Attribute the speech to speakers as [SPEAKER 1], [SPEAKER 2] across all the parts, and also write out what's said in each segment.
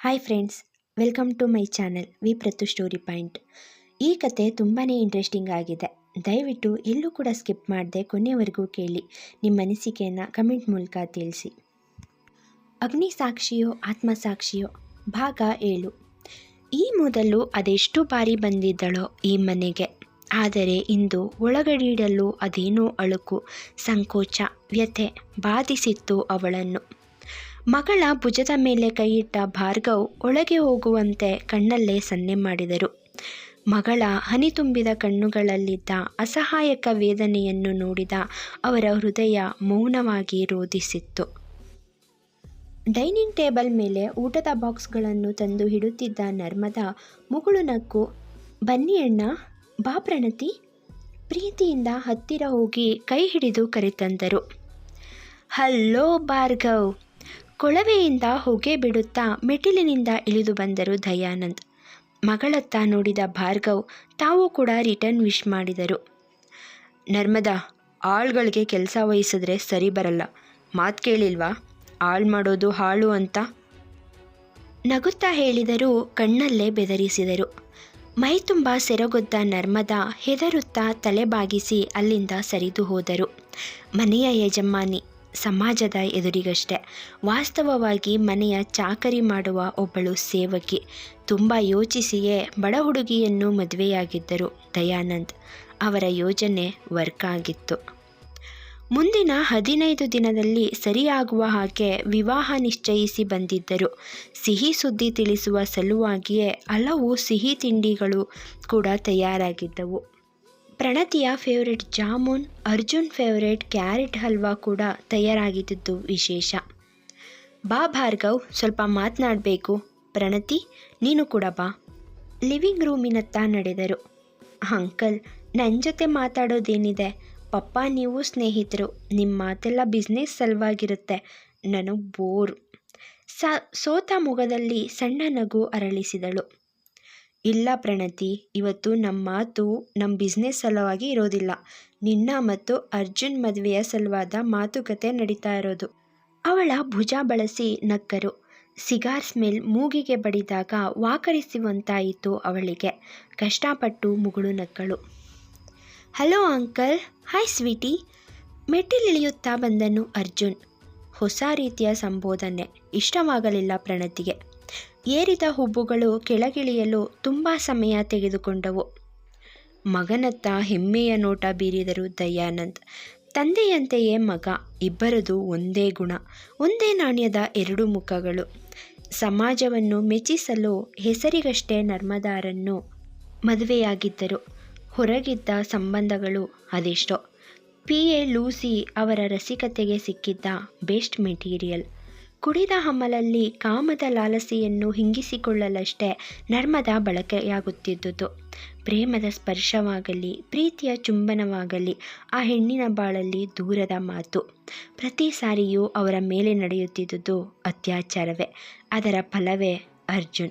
[SPEAKER 1] Hi friends welcome to my channel V ಪ್ರತು story point ಈ ಕತೆ ತುಂಬಾ ಇಂಟ್ರೆಸ್ಟಿಂಗ್ ಆಗಿದೆ. ದಯವಿಟ್ಟು ಎಲ್ಲೂ ಕೂಡ ಸ್ಕಿಪ್ ಮಾಡದೆ ಕೊನೆಯವರೆಗೂ ಕೇಳಿ. ನಿಮ್ಮ ಅನಿಸಿಕೆಯನ್ನು ಕಮೆಂಟ್ ಮೂಲಕ ತಿಳಿಸಿ. ಅಗ್ನಿ ಸಾಕ್ಷಿಯೋ ಆತ್ಮಸಾಕ್ಷಿಯೋ ಭಾಗ ಏಳು. ಈ ಮೊದಲು ಅದೆಷ್ಟು ಬಾರಿ ಬಂದಿದ್ದಳೋ ಈ ಮನೆಗೆ. ಆದರೆ ಇಂದು ಒಳಗಡಿಡಲು ಅದೇನೋ ಅಳುಕು, ಸಂಕೋಚ, ವ್ಯಥೆ ಬಾಧಿಸಿತ್ತು ಅವಳನ್ನು. ಮಗಳ ಭುಜದ ಮೇಲೆ ಕೈಯಿಟ್ಟ ಭಾರ್ಗವ್ ಒಳಗೆ ಹೋಗುವಂತೆ ಕಣ್ಣಲ್ಲೇ ಸನ್ನೆ ಮಾಡಿದರು. ಮಗಳ ಹನಿ ತುಂಬಿದ ಕಣ್ಣುಗಳಲ್ಲಿದ್ದ ಅಸಹಾಯಕ ವೇದನೆಯನ್ನು ನೋಡಿದ ಅವರ ಹೃದಯ ಮೌನವಾಗಿ ರೋಧಿಸಿತ್ತು ಡೈನಿಂಗ್ ಟೇಬಲ್ ಮೇಲೆ ಊಟದ ಬಾಕ್ಸ್ಗಳನ್ನು ತಂದು ಹಿಡುತ್ತಿದ್ದ ನರ್ಮದಾ ಮುಗುಳು ನಕ್ಕು, ಬನ್ನಿ ಅಣ್ಣ, ಬಾ ಪ್ರಣತಿ. ಪ್ರೀತಿಯಿಂದ ಹತ್ತಿರ ಹೋಗಿ ಕೈ ಹಿಡಿದು ಕರೆತಂದರು. ಹಲ್ಲೋ ಭಾರ್ಗವ್ ಕೊಳವೆಯಿಂದ ಹೊಗೆ ಬಿಡುತ್ತಾ ಮೆಟ್ಟಿಲಿನಿಂದ ಇಳಿದು ಬಂದರು ದಯಾನಂದ್. ಮಗಳತ್ತ ನೋಡಿದ ಭಾರ್ಗವ್ ತಾವು ಕೂಡ ರಿಟರ್ನ್ ವಿಶ್ ಮಾಡಿದರು. ನರ್ಮದಾ, ಆಳ್ಗಳಿಗೆ ಕೆಲಸ ವಹಿಸಿದ್ರೆ ಸರಿ ಬರಲ್ಲ. ಮಾತು ಕೇಳಿಲ್ವಾ? ಆಳ್ ಮಾಡೋದು ಹಾಳು ಅಂತ? ನಗುತ್ತಾ ಹೇಳಿದರೂ ಕಣ್ಣಲ್ಲೇ ಬೆದರಿಸಿದರು. ಮೈ ತುಂಬ ಸೆರಗೊದ್ದ ನರ್ಮದಾ ಹೆದರುತ್ತಾ ತಲೆ ಬಾಗಿಸಿ ಅಲ್ಲಿಂದ ಸರಿದು ಹೋದರು. ಮನೆಯ ಯಜಮಾನಿ ಸಮಾಜದ ಎದುರಿಗಷ್ಟೆ. ವಾಸ್ತವವಾಗಿ ಮನೆಯ ಚಾಕರಿ ಮಾಡುವ ಒಬ್ಬಳು ಸೇವಕಿ. ತುಂಬ ಯೋಚಿಸಿಯೇ ಬಡ ಹುಡುಗಿಯನ್ನು ಮದುವೆಯಾಗಿದ್ದರು ದಯಾನಂದ್. ಅವರ ಯೋಜನೆ ವರ್ಕ್ ಆಗಿತ್ತು. ಮುಂದಿನ ಹದಿನೈದು ದಿನದಲ್ಲಿ ಸರಿಯಾಗುವ ಹಾಗೆ ವಿವಾಹ ನಿಶ್ಚಯಿಸಿ ಬಂದಿದ್ದರು. ಸಿಹಿ ಸುದ್ದಿ ತಿಳಿಸುವ ಸಲುವಾಗಿಯೇ ಹಲವು ಸಿಹಿ ತಿಂಡಿಗಳು ಕೂಡ ತಯಾರಾಗಿದ್ದವು. ಪ್ರಣತಿಯ favourite jamun, Arjun favourite carrot halwa ಕೂಡ ತಯಾರಾಗಿದ್ದದ್ದು ವಿಶೇಷ. ಬಾ ಭಾರ್ಗವ್, ಸ್ವಲ್ಪ ಮಾತನಾಡಬೇಕು. ಪ್ರಣತಿ, ನೀನು ಕೂಡ ಬಾ. ಲಿವಿಂಗ್ ರೂಮಿನತ್ತ ನಡೆದರು. ಅಂಕಲ್ ನನ್ನ ಜೊತೆ ಮಾತಾಡೋದೇನಿದೆ? ಪಪ್ಪ, ನೀವು ಸ್ನೇಹಿತರು ನಿಮ್ಮ ಮಾತೆಲ್ಲ ಬಿಸ್ನೆಸ್ ಸಲುವಾಗಿರುತ್ತೆ. ನನಗೆ ಬೋರು ಸ, ಸೋತ ಮುಖದಲ್ಲಿ ಸಣ್ಣ ನಗು ಅರಳಿಸಿದಳು. ಇಲ್ಲ ಪ್ರಣತಿ, ಇವತ್ತು ನಮ್ಮ ಮಾತು ನಮ್ಮ ಬಿಸ್ನೆಸ್ ಸಲುವಾಗಿ ಇರೋದಿಲ್ಲ. ನಿನ್ನ ಮತ್ತು ಅರ್ಜುನ್ ಮದುವೆಯ ಸಲುವಾದ ಮಾತುಕತೆ ನಡೀತಾ ಇರೋದು. ಅವಳ ಭುಜ ಬಳಸಿ ನಕ್ಕರು. ಸಿಗಾರ್ ಸ್ಮೆಲ್ ಮೂಗಿಗೆ ಬಡಿದಾಗ ವಾಕರಿಸುವಂತಾಯಿತು ಅವಳಿಗೆ. ಕಷ್ಟಪಟ್ಟು ಮುಗುಳು ನಕ್ಕಳು. Hello uncle, hi sweety. ಮೆಟ್ಟಿಲಿಳಿಯುತ್ತಾ ಬಂದನು ಅರ್ಜುನ್. ಹೊಸ ರೀತಿಯ ಸಂಬೋಧನೆ. ಇಷ್ಟವಾಗಲಿಲ್ಲ ಪ್ರಣತಿಗೆ. ಏರಿದ ಹುಬ್ಬುಗಳು ಕೆಳಗಿಳಿಯಲು ತುಂಬ ಸಮಯ ತೆಗೆದುಕೊಂಡವು. ಮಗನತ್ತ ಹೆಮ್ಮೆಯ ನೋಟ ಬೀರಿದರು ದಯಾನಂದ್. ತಂದೆಯಂತೆಯೇ ಮಗ, ಇಬ್ಬರದು ಒಂದೇ ಗುಣ, ಒಂದೇ ನಾಣ್ಯದ ಎರಡು ಮುಖಗಳು. ಸಮಾಜವನ್ನು ಮೆಚ್ಚಿಸಲು ಹೆಸರಿಗಷ್ಟೇ ನರ್ಮದಾರನ್ನು ಮದುವೆಯಾಗಿದ್ದರು. ಹೊರಗಿದ್ದ ಸಂಬಂಧಗಳು ಅದೆಷ್ಟೋ. ಪಿ. ಎ. ಲೂಸಿ ಅವರ ರಸಿಕತೆಗೆ ಸಿಕ್ಕಿದ್ದ ಬೆಸ್ಟ್ ಮೆಟೀರಿಯಲ್. ಕುಡಿದ ಹಮ್ಮಲಲ್ಲಿ ಕಾಮದ ಲಾಲಸೆಯನ್ನು ಹಿಂಗಿಸಿಕೊಳ್ಳಲಷ್ಟೇ ನರ್ಮದ ಬಳಕೆಯಾಗುತ್ತಿದ್ದುದು. ಪ್ರೇಮದ ಸ್ಪರ್ಶವಾಗಲಿ, ಪ್ರೀತಿಯ ಚುಂಬನವಾಗಲಿ ಆ ಹೆಣ್ಣಿನ ಬಾಳಲ್ಲಿ ದೂರದ ಮಾತು. ಪ್ರತಿ ಸಾರಿಯೂ ಅವರ ಮೇಲೆ ನಡೆಯುತ್ತಿದ್ದುದು ಅತ್ಯಾಚಾರವೇ, ಅದರ ಫಲವೇ ಅರ್ಜುನ್.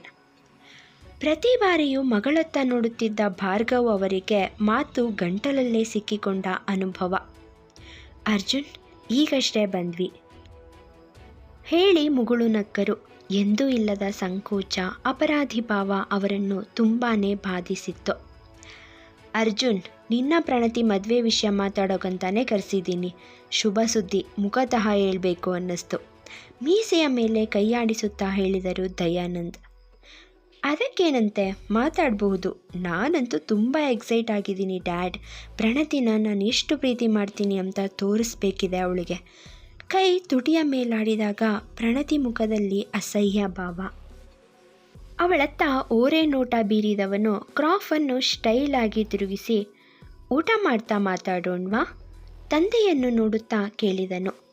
[SPEAKER 1] ಪ್ರತಿ ಬಾರಿಯೂ ಮಗಳತ್ತ ನೋಡುತ್ತಿದ್ದ ಭಾರ್ಗವ್ ಅವರಿಗೆ ಮಾತು ಗಂಟಲಲ್ಲೇ ಸಿಕ್ಕಿಕೊಂಡ ಅನುಭವ. ಅರ್ಜುನ್, ಈಗಷ್ಟೇ ಬಂದ್ವಿ. ಹೇಳಿ ಮುಗುಳು ನಕ್ಕರು. ಎಂದೂ ಇಲ್ಲದ ಸಂಕೋಚ, ಅಪರಾಧಿ ಭಾವ ಅವರನ್ನು ತುಂಬಾ ಬಾಧಿಸಿತ್ತು. ಅರ್ಜುನ್, ನಿನ್ನ ಪ್ರಣತಿ ಮದುವೆ ವಿಷಯ ಮಾತಾಡೋಕಂತಾನೆ ಕರೆಸಿದ್ದೀನಿ. ಶುಭ ಸುದ್ದಿ, ಮುಖತಃ ಹೇಳಬೇಕು ಅನ್ನಿಸ್ತು. ಮೀಸೆಯ ಮೇಲೆ ಕೈಯಾಡಿಸುತ್ತಾ ಹೇಳಿದರು ದಯಾನಂದ್. ಅದಕ್ಕೇನಂತೆ? ಮಾತಾಡಬಹುದು. ನಾನಂತೂ ತುಂಬ ಎಕ್ಸೈಟ್ ಆಗಿದ್ದೀನಿ ಡ್ಯಾಡ್. ಪ್ರಣತಿನ ನಾನು ಎಷ್ಟು ಪ್ರೀತಿ ಮಾಡ್ತೀನಿ ಅಂತ ತೋರಿಸ್ಬೇಕಿದೆ ಅವಳಿಗೆ. ಕೈ ತುಟಿಯ ಮೇಲಾಡಿದಾಗ ಪ್ರಣತಿ ಮುಖದಲ್ಲಿ ಅಸಹ್ಯ ಭಾವ. ಅವಳತ್ತ ಓರೆ ನೋಟ ಬೀರಿದವನು ಕ್ರಾಫನ್ನು ಸ್ಟೈಲ್ ಆಗಿ ತಿರುಗಿಸಿ, ಊಟ ಮಾಡ್ತಾ ಮಾತಾಡೋಣ್ವಾ? ತಂದೆಯನ್ನು ನೋಡುತ್ತಾ ಕೇಳಿದನು.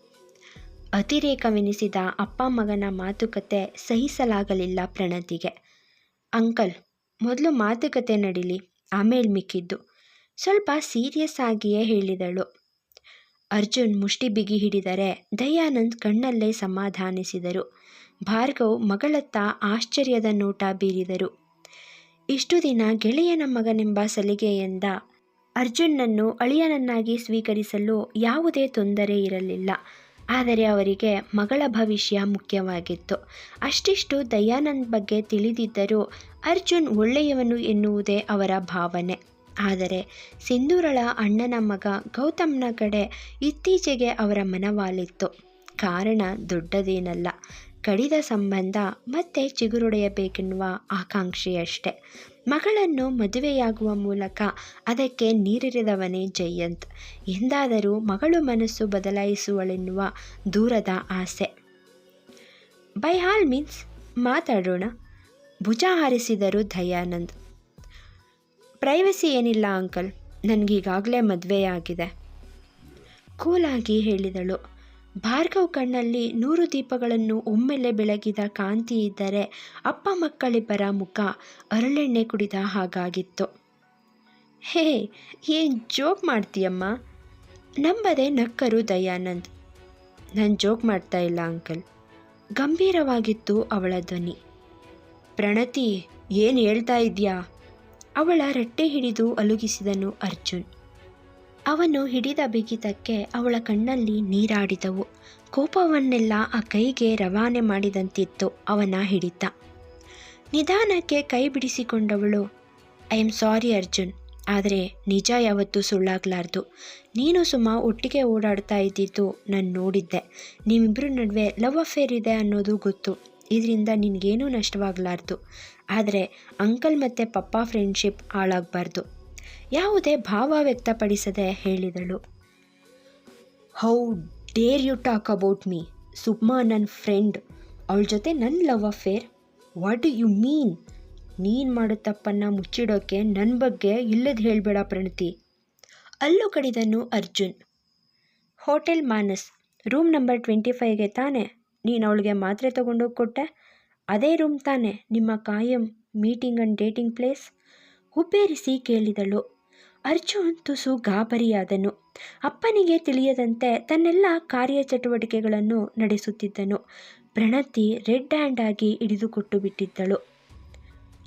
[SPEAKER 1] ಅತಿರೇಕವೆನಿಸಿದ ಅಪ್ಪ ಮಗನ ಮಾತುಕತೆ ಸಹಿಸಲಾಗಲಿಲ್ಲ ಪ್ರಣತಿಗೆ. ಅಂಕಲ್, ಮೊದಲು ಮಾತುಕತೆ ನಡೀಲಿ, ಆಮೇಲೆ ಮಿಕ್ಕಿದ್ದು. ಸ್ವಲ್ಪ ಸೀರಿಯಸ್ ಆಗಿಯೇ ಹೇಳಿದಳು. ಅರ್ಜುನ್ ಮುಷ್ಟಿ ಬಿಗಿ ಹಿಡಿದರೆ ದಯಾನಂದ್ ಕಣ್ಣಲ್ಲೇ ಸಮಾಧಾನಿಸಿದರು. ಭಾರ್ಗವ್ ಮಗಳತ್ತ ಆಶ್ಚರ್ಯದ ನೋಟ ಬೀರಿದರು. ಇಷ್ಟು ದಿನ ಗೆಳೆಯನ ಮಗನೆಂಬ ಸಲಿಗೆಯಿಂದ ಅರ್ಜುನ್ನನ್ನು ಅಳಿಯನನ್ನಾಗಿ ಸ್ವೀಕರಿಸಲು ಯಾವುದೇ ತೊಂದರೆ ಇರಲಿಲ್ಲ. ಆದರೆ ಅವರಿಗೆ ಮಗಳ ಭವಿಷ್ಯ ಮುಖ್ಯವಾಗಿತ್ತು. ಅಷ್ಟಿಷ್ಟು ದಯಾನಂದ್ ಬಗ್ಗೆ ತಿಳಿದಿದ್ದರೂ ಅರ್ಜುನ್ ಒಳ್ಳೆಯವನು ಎನ್ನುವುದೇ ಅವರ ಭಾವನೆ. ಆದರೆ ಸಿಂಧೂರಳ ಅಣ್ಣನ ಮಗ ಗೌತಮ್ನ ಕಡೆ ಇತ್ತೀಚೆಗೆ ಅವರ ಮನವಾಲಿತ್ತು. ಕಾರಣ ದೊಡ್ಡದೇನಲ್ಲ. ಕಡಿದ ಸಂಬಂಧ ಮತ್ತೆ ಚಿಗುರುಡೆಯಬೇಕೆನ್ನುವ ಆಕಾಂಕ್ಷೆಯಷ್ಟೆ. ಮಗಳನ್ನು ಮದುವೆಯಾಗುವ ಮೂಲಕ ಅದಕ್ಕೆ ನೀರಿರಿದವನೇ ಜಯಂತ್. ಎಂದಾದರೂ ಮಗಳು ಮನಸ್ಸು ಬದಲಾಯಿಸುವಳೆನ್ನುವ ದೂರದ ಆಸೆ. ಬೈ ಹಾಲ್ ಮೀನ್ಸ್ ಮಾತಾಡೋಣ. ಭುಜ ಹಾರಿಸಿದರು ದಯಾನಂದ್. ಪ್ರೈವಸಿ ಏನಿಲ್ಲ ಅಂಕಲ್ ನನಗೀಗಾಗಲೇ ಮದುವೆಯಾಗಿದೆ ಕೂಲಾಗಿ ಹೇಳಿದಳು. ಭಾರ್ಗವ್ ಕಣ್ಣಲ್ಲಿ ನೂರು ದೀಪಗಳನ್ನು ಒಮ್ಮೆಲೆ ಬೆಳಗಿದ ಕಾಂತಿ ಇದ್ದರೆ ಅಪ್ಪ ಮಕ್ಕಳಿಬ್ಬರ ಮುಖ ಅರಳೆಣ್ಣೆ ಕುಡಿದ ಹಾಗಾಗಿತ್ತು. ಹೇ, ಏನು ಜೋಕ್ ಮಾಡ್ತೀಯಮ್ಮ? ನಂಬದೆ ನಕ್ಕರು ದಯಾನಂದ್. ನಾನು ಜೋಕ್ ಮಾಡ್ತಾ ಇಲ್ಲ ಅಂಕಲ್ ಗಂಭೀರವಾಗಿತ್ತು ಅವಳ ಧ್ವನಿ. ಪ್ರಣತಿ, ಏನು ಹೇಳ್ತಾ ಇದೆಯಾ? ಅವಳ ರಟ್ಟೆ ಹಿಡಿದು ಅಲುಗಿಸಿದನು ಅರ್ಜುನ್. ಅವನು ಹಿಡಿದ ಬಿಗಿತಕ್ಕೆ ಅವಳ ಕಣ್ಣಲ್ಲಿ ನೀರಾಡಿದವು. ಕೋಪವನ್ನೆಲ್ಲ ಆ ಕೈಗೆ ರವಾನೆ ಮಾಡಿದಂತಿತ್ತು ಅವನ ಹಿಡಿತ. ನಿಧಾನಕ್ಕೆ ಕೈ ಬಿಡಿಸಿಕೊಂಡವಳು, ಐ ಆಮ್ ಸಾರಿ ಅರ್ಜುನ್, ಆದರೆ ನಿಜ ಯಾವತ್ತೂ ಸುಳ್ಳಾಗಲಾರ್ದು. ನೀನು ಸುಮ್ಮ ಒಟ್ಟಿಗೆ ಓಡಾಡ್ತಾ ಇದ್ದಿದ್ದು ನಾನು ನೋಡಿದ್ದೆ. ನಿಮ್ಮಿಬ್ಬರ ನಡುವೆ ಲವ್ ಅಫೇರ್ ಇದೆ ಅನ್ನೋದು ಗೊತ್ತು. ಇದರಿಂದ ನಿನಗೇನೂ ನಷ್ಟವಾಗಲಾರ್ದು. ಆದರೆ ಅಂಕಲ್ ಮತ್ತು ಪಪ್ಪ ಫ್ರೆಂಡ್ಶಿಪ್ ಹಾಳಾಗಬಾರ್ದು. ಯಾವುದೇ ಭಾವ ವ್ಯಕ್ತಪಡಿಸದೆ ಹೇಳಿದಳು. How dare you talk about me Supma ನನ್ನ ಫ್ರೆಂಡ್ ಅವಳ ಜೊತೆ ನನ್ನ love affair what you mean ನೀನು ಮಾಡೋ ತಪ್ಪನ್ನು ಮುಚ್ಚಿಡೋಕ್ಕೆ ನನ್ನ ಬಗ್ಗೆ ಇಲ್ಲದ ಹೇಳಬೇಡ ಪ್ರಣತಿ. ಅಲ್ಲೂ ಕಡಿದನು Arjun. Hotel Manas, room number twenty ಫೈವ್ಗೆ ತಾನೆ? ನೀನು ಅವಳಿಗೆ ಮಾತ್ರೆ ತಗೊಂಡೋಗಿ ಕೊಟ್ಟೆ? ಅದೇ ರೂಮ್ ತಾನೆ, ನಿಮ್ಮ ಕಾಯಂ ಮೀಟಿಂಗ್ ಆ್ಯಂಡ್ ಡೇಟಿಂಗ್ ಪ್ಲೇಸ್ ಹುಬ್ಬೇರಿಸಿ ಕೇಳಿದಳು. ಅರ್ಜುನ್ ತುಸು ಗಾಬರಿಯಾದನು. ಅಪ್ಪನಿಗೆ ತಿಳಿಯದಂತೆ ತನ್ನೆಲ್ಲ ಕಾರ್ಯಚಟುವಟಿಕೆಗಳನ್ನು ನಡೆಸುತ್ತಿದ್ದನು. ಪ್ರಣತಿ ರೆಡ್ ಹ್ಯಾಂಡ್ ಆಗಿ ಹಿಡಿದುಕೊಟ್ಟು ಬಿಟ್ಟಿದ್ದಳು.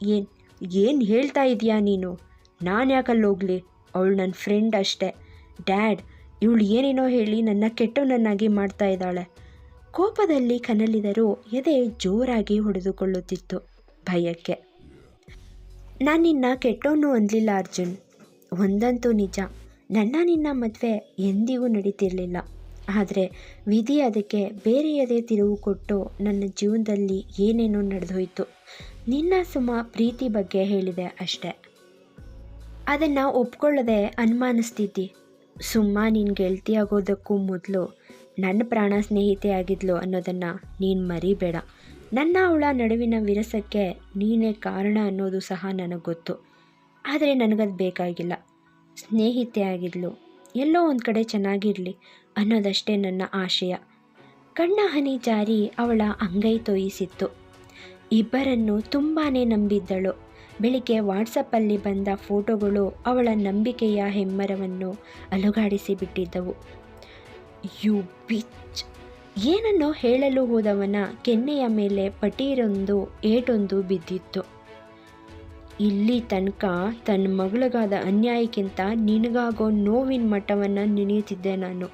[SPEAKER 1] ಏನು ಏನು ಹೇಳ್ತಾ ಇದೀಯಾ ನೀನು? ನಾನು ಯಾಕಲ್ಲಿ ಹೋಗಲಿ? ಅವಳು ನನ್ನ ಫ್ರೆಂಡ್ ಅಷ್ಟೇ. ಡ್ಯಾಡ್ ಇವಳು ಏನೇನೋ ಹೇಳಿ ನನ್ನ ಕೆಟ್ಟವನನ್ನಾಗಿ ಮಾಡ್ತಾ ಇದ್ದಾಳೆ. ಕೋಪದಲ್ಲಿ ಕನಲಿದರು ಎದೆ ಜೋರಾಗಿ ಹೊಡೆದುಕೊಳ್ಳುತ್ತಿತ್ತು ಭಯಕ್ಕೆ. ನಾನು ನಿನ್ನ ಕೆಟ್ಟವನು ಅನ್ನಲಿಲ್ಲ ಅರ್ಜುನ್. ಒಂದಂತೂ ನಿಜ. ನನ್ನ ನಿನ್ನ ಮದುವೆ ಎಂದಿಗೂ ನಡೀತಿರಲಿಲ್ಲ. ಆದರೆ ವಿಧಿ ಅದಕ್ಕೆ ಬೇರೆಯದೇ ತಿರುವು ಕೊಟ್ಟು ನನ್ನ ಜೀವನದಲ್ಲಿ ಏನೇನೋ ನಡೆದೋಯ್ತು. ನಿನ್ನ ಸುಮ ಪ್ರೀತಿ ಬಗ್ಗೆ ಹೇಳಿದೆ ಅಷ್ಟೆ. ಅದನ್ನು ಒಪ್ಕೊಳ್ಳದೆ ಅನುಮಾನಿಸ್ತಿದ್ದಿ. ಸುಮ್ಮ ನಿನ್ನ ಗೆಳತಿಯಾಗೋದಕ್ಕೂ ಮೊದಲು ನನ್ನ ಪ್ರಾಣ ಸ್ನೇಹಿತೆ ಆಗಿದ್ಲು ಅನ್ನೋದನ್ನು ನೀನು ಮರಿಬೇಡ. ನನ್ನ ಅವಳ ನಡುವಿನ ವಿರಸಕ್ಕೆ ನೀನೇ ಕಾರಣ ಅನ್ನೋದು ಸಹ ನನಗೆ ಗೊತ್ತು. ಆದರೆ ನನಗದು ಬೇಕಾಗಿಲ್ಲ. ಸ್ನೇಹಿತೆ ಆಗಿದ್ಲು. ಎಲ್ಲೋ ಒಂದು ಕಡೆ ಚೆನ್ನಾಗಿರಲಿ ಅನ್ನೋದಷ್ಟೇ ನನ್ನ ಆಶಯ. ಕಣ್ಣ ಹನಿ ಜಾರಿ ಅವಳ ಅಂಗೈ ತೋಯಿಸಿತ್ತು. ಇಬ್ಬರನ್ನು ತುಂಬಾ ನಂಬಿದ್ದಳು. ಬೆಳಿಗ್ಗೆ ವಾಟ್ಸಪ್ಪಲ್ಲಿ ಬಂದ ಫೋಟೋಗಳು ಅವಳ ನಂಬಿಕೆಯ ಹೆಮ್ಮರವನ್ನು ಅಲುಗಾಡಿಸಿ ಬಿಟ್ಟಿದ್ದವು ಯು ಬಿಚ್ ಏನನ್ನೋ ಹೇಳಲು ಹೋದವನ ಕೆನ್ನೆಯ ಮೇಲೆ ಪಟೀರೊಂದು ಏಟೊಂದು ಬಿದ್ದಿತ್ತು. ಇಲ್ಲಿ ತನಕ ತನ್ನ ಮಗಳಿಗಾದ ಅನ್ಯಾಯಕ್ಕಿಂತ ನಿನಗಾಗೋ ನೋವಿನ ಮಟ್ಟವನ್ನು ನೆನೆಯುತ್ತಿದ್ದೆ ನಾನು.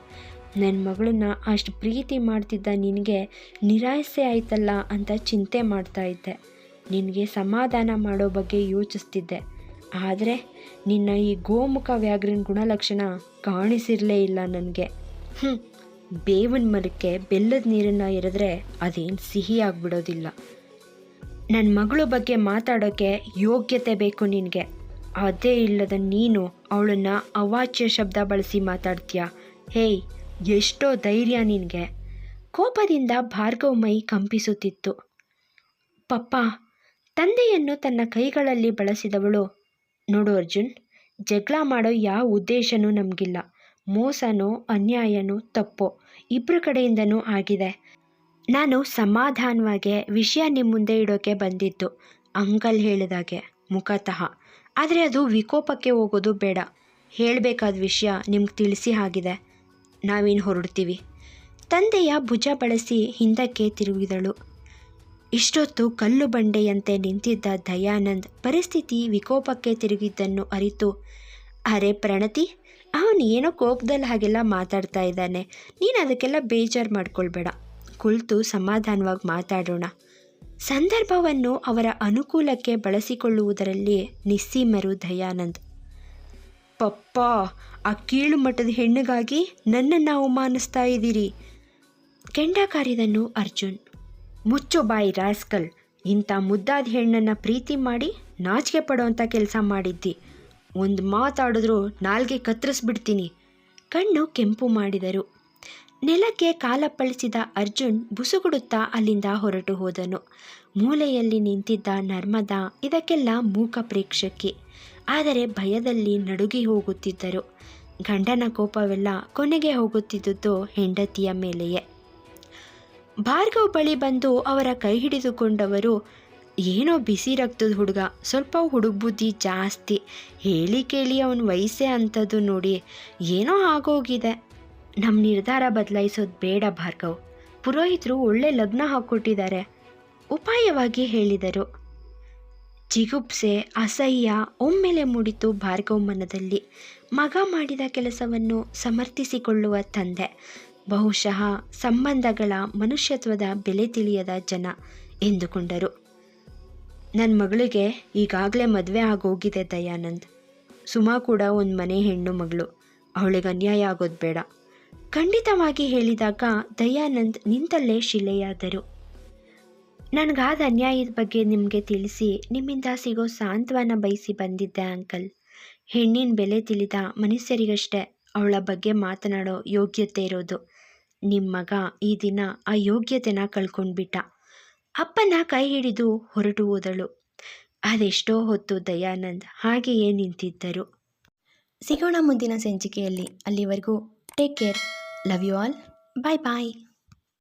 [SPEAKER 1] ನನ್ನ ಮಗಳನ್ನ ಅಷ್ಟು ಪ್ರೀತಿ ಮಾಡ್ತಿದ್ದ ನಿನಗೆ ನಿರಾಸೆ ಆಯ್ತಲ್ಲ ಅಂತ ಚಿಂತೆ ಮಾಡ್ತಾ ಇದ್ದೆ. ನಿನಗೆ ಸಮಾಧಾನ ಮಾಡೋ ಬಗ್ಗೆ ಯೋಚಿಸ್ತಿದ್ದೆ. ಆದರೆ ನಿನ್ನ ಈ ಗೋಮುಖ ವ್ಯಾಘ್ರನ ಗುಣಲಕ್ಷಣ ಕಾಣಿಸಿರಲೇ ಇಲ್ಲ ನನಗೆ. ಹ್ಞೂ ಬೇವಿನ ಮರಕ್ಕೆ ಬೆಲ್ಲದ ನೀರನ್ನು ಎರೆದ್ರೆ ಅದೇನು ಸಿಹಿ ಆಗಿಬಿಡೋದಿಲ್ಲ ನನ್ನ ಮಗಳ ಬಗ್ಗೆ ಮಾತಾಡೋಕ್ಕೆ ಯೋಗ್ಯತೆ ಬೇಕು ನಿನಗೆ. ಅದೇ ಇಲ್ಲದ ನೀನು ಅವಳನ್ನು ಅವಾಚ್ಯ ಶಬ್ದ ಬಳಸಿ ಮಾತಾಡ್ತೀಯ? ಹೇಯ್, ಎಷ್ಟೋ ಧೈರ್ಯ ನಿನಗೆ. ಕೋಪದಿಂದ ಭಾರ್ಗವ್ ಮೈ ಕಂಪಿಸುತ್ತಿತ್ತು. ಪಪ್ಪ, ತಂದೆಯನ್ನು ತನ್ನ ಕೈಗಳಲ್ಲಿ ಬಳಸಿದವಳು. ನೋಡು ಅರ್ಜುನ್, ಜಗಳ ಮಾಡೋ ಯಾವ ಉದ್ದೇಶನೂ ನಮಗಿಲ್ಲ. ಮೋಸನೋ ಅನ್ಯಾಯನೋ ತಪ್ಪೋ ಇಬ್ಬರ ಕಡೆಯಿಂದನೂ ಆಗಿದೆ. ನಾನು ಸಮಾಧಾನವಾಗಿ ವಿಷಯ ನಿಮ್ಮ ಮುಂದೆ ಇಡೋಕೆ ಬಂದಿದ್ದು, ಅಂಕಲ್ ಹೇಳಿದಾಗೆ, ಮುಖತಃ. ಆದರೆ ಅದು ವಿಕೋಪಕ್ಕೆ ಹೋಗೋದು ಬೇಡ. ಹೇಳಬೇಕಾದ ವಿಷಯ ನಿಮ್ಗೆ ತಿಳಿಸಿ ಆಗಿದೆ. ನಾವೇನು ಹೊರಡ್ತೀವಿ. ತಂದೆಯ ಭುಜ ಬಳಸಿ ಹಿಂದಕ್ಕೆ ತಿರುಗಿದಳು. ಇಷ್ಟೊತ್ತು ಕಲ್ಲು ಬಂಡೆಯಂತೆ ನಿಂತಿದ್ದ ದಯಾನಂದ್ ಪರಿಸ್ಥಿತಿ ವಿಕೋಪಕ್ಕೆ ತಿರುಗಿದ್ದನ್ನು ಅರಿತು, ಅರೆ ಪ್ರಣತಿ ಅವನು ಏನೋ ಕೋಪದಲ್ಲಿ ಹಾಗೆಲ್ಲ ಮಾತಾಡ್ತಾ ಇದ್ದಾನೆ. ನೀನು ಅದಕ್ಕೆಲ್ಲ ಬೇಜಾರು ಮಾಡ್ಕೊಳ್ಬೇಡ. ಕುಳಿತು ಸಮಾಧಾನವಾಗಿ ಮಾತಾಡೋಣ. ಸಂದರ್ಭವನ್ನು ಅವರ ಅನುಕೂಲಕ್ಕೆ ಬಳಸಿಕೊಳ್ಳುವುದರಲ್ಲಿ ನಿಸ್ಸೀಮರು ದಯಾನಂದ್. ಪಪ್ಪ, ಆ ಕೀಳು ಮಟ್ಟದ ಹೆಣ್ಣಿಗಾಗಿ ನನ್ನನ್ನು ಅವಮಾನಿಸ್ತಾ ಇದ್ದೀರಿ. ಕೆಂಡ ಕಾರಿದನು ಅರ್ಜುನ್. ಮುಚ್ಚು ಬಾಯಿ ರಾಸ್ಕಲ್, ಇಂಥ ಮುದ್ದಾದ ಹೆಣ್ಣನ್ನು ಪ್ರೀತಿ ಮಾಡಿ ನಾಚಿಕೆ ಪಡೋವಂಥ ಕೆಲಸ ಮಾಡಿದ್ದಿ. ಒಂದು ಮಾತಾಡಿದ್ರು ನಾಲ್ಗೆ ಕತ್ತರಿಸ್ಬಿಡ್ತೀನಿ. ಕಣ್ಣು ಕೆಂಪು ಮಾಡಿದರು. ನೆಲಕ್ಕೆ ಕಾಲಪ್ಪಳಿಸಿದ ಅರ್ಜುನ್ ಬುಸುಗುಡುತ್ತಾ ಅಲ್ಲಿಂದ ಹೊರಟು ಹೋದನು. ಮೂಲೆಯಲ್ಲಿ ನಿಂತಿದ್ದ ನರ್ಮದಾ ಇದಕ್ಕೆಲ್ಲ ಮೂಕ ಪ್ರೇಕ್ಷಕಿ. ಆದರೆ ಭಯದಲ್ಲಿ ನಡುಗಿ ಹೋಗುತ್ತಿದ್ದರು. ಗಂಡನ ಕೋಪವೆಲ್ಲ ಕೊನೆಗೆ ಹೋಗುತ್ತಿದ್ದುದು ಹೆಂಡತಿಯ ಮೇಲೆಯೇ. ಭಾರ್ಗವ್ ಬಳಿ ಬಂದು ಅವರ ಕೈ ಹಿಡಿದುಕೊಂಡವರು ಏನೋ ಬಿಸಿ ರಕ್ತದ ಹುಡುಗ, ಸ್ವಲ್ಪ ಹುಡುಗ ಬುದ್ಧಿ ಜಾಸ್ತಿ. ಹೇಳಿ ಕೇಳಿ ಅವನ ವಯಸ್ಸೇ ಅಂಥದ್ದು ನೋಡಿ, ಏನೋ ಆಗೋಗಿದೆ. ನಮ್ಮ ನಿರ್ಧಾರ ಬದಲಾಯಿಸೋದು ಬೇಡ ಭಾರ್ಗವ್. ಪುರೋಹಿತರು ಒಳ್ಳೆ ಲಗ್ನ ಹಾಕ್ಕೊಟ್ಟಿದ್ದಾರೆ, ಉಪಾಯವಾಗಿ ಹೇಳಿದರು. ಜಿಗುಪ್ಸೆ, ಅಸಹ್ಯ, ಒಮ್ಮೆಲೆ ಮೂಡಿತು ಭಾರ್ಗವ್ ಮನದಲ್ಲಿ. ಮಗ ಮಾಡಿದ ಕೆಲಸವನ್ನು ಸಮರ್ಥಿಸಿಕೊಳ್ಳುವ ತಂದೆ, ಬಹುಶಃ ಸಂಬಂಧಗಳ ಮನುಷ್ಯತ್ವದ ಬೆಲೆ ತಿಳಿಯದ ಜನ ಎಂದುಕೊಂಡರು. ನನ್ನ ಮಗಳಿಗೆ ಈಗಾಗಲೇ ಮದುವೆ ಆಗೋಗಿದೆ ದಯಾನಂದ್. ಸುಮಾ ಕೂಡ ಒಂದು ಮನೆ ಹೆಣ್ಣು ಮಗಳು. ಅವಳಿಗೆ ಅನ್ಯಾಯ ಆಗೋದು ಬೇಡ. ಖಂಡಿತವಾಗಿ ಹೇಳಿದಾಗ ದಯಾನಂದ್ ನಿಂತಲ್ಲೇ ಶಿಲೆಯಾದರು. ನನಗಾದ ಅನ್ಯಾಯದ ಬಗ್ಗೆ ನಿಮಗೆ ತಿಳಿಸಿ ನಿಮ್ಮಿಂದ ಸಿಗೋ ಸಾಂತ್ವನ ಬಯಸಿ ಬಂದಿದ್ದೆ ಅಂಕಲ್. ಹೆಣ್ಣಿನ ಬೆಲೆ ತಿಳಿದ ಮನುಷ್ಯರಿಗಷ್ಟೇ ಅವಳ ಬಗ್ಗೆ ಮಾತನಾಡೋ ಯೋಗ್ಯತೆ ಇರೋದು. ನಿಮ್ಮ ಮಗ ಈ ದಿನ ಆ ಯೋಗ್ಯತೆನ ಕಳ್ಕೊಂಡ್ಬಿಟ್ಟ. ಅಪ್ಪನ ಕೈ ಹಿಡಿದು ಹೊರಟು ಹೋದಳು. ಅದೆಷ್ಟೋ ಹೊತ್ತು ದಯಾನಂದ್ ಹಾಗೆಯೇ ನಿಂತಿದ್ದರು.
[SPEAKER 2] ಸಿಗೋಣ ಮುಂದಿನ ಸಂಚಿಕೆಯಲ್ಲಿ. ಅಲ್ಲಿವರೆಗೂ take care. Love you all. Bye bye.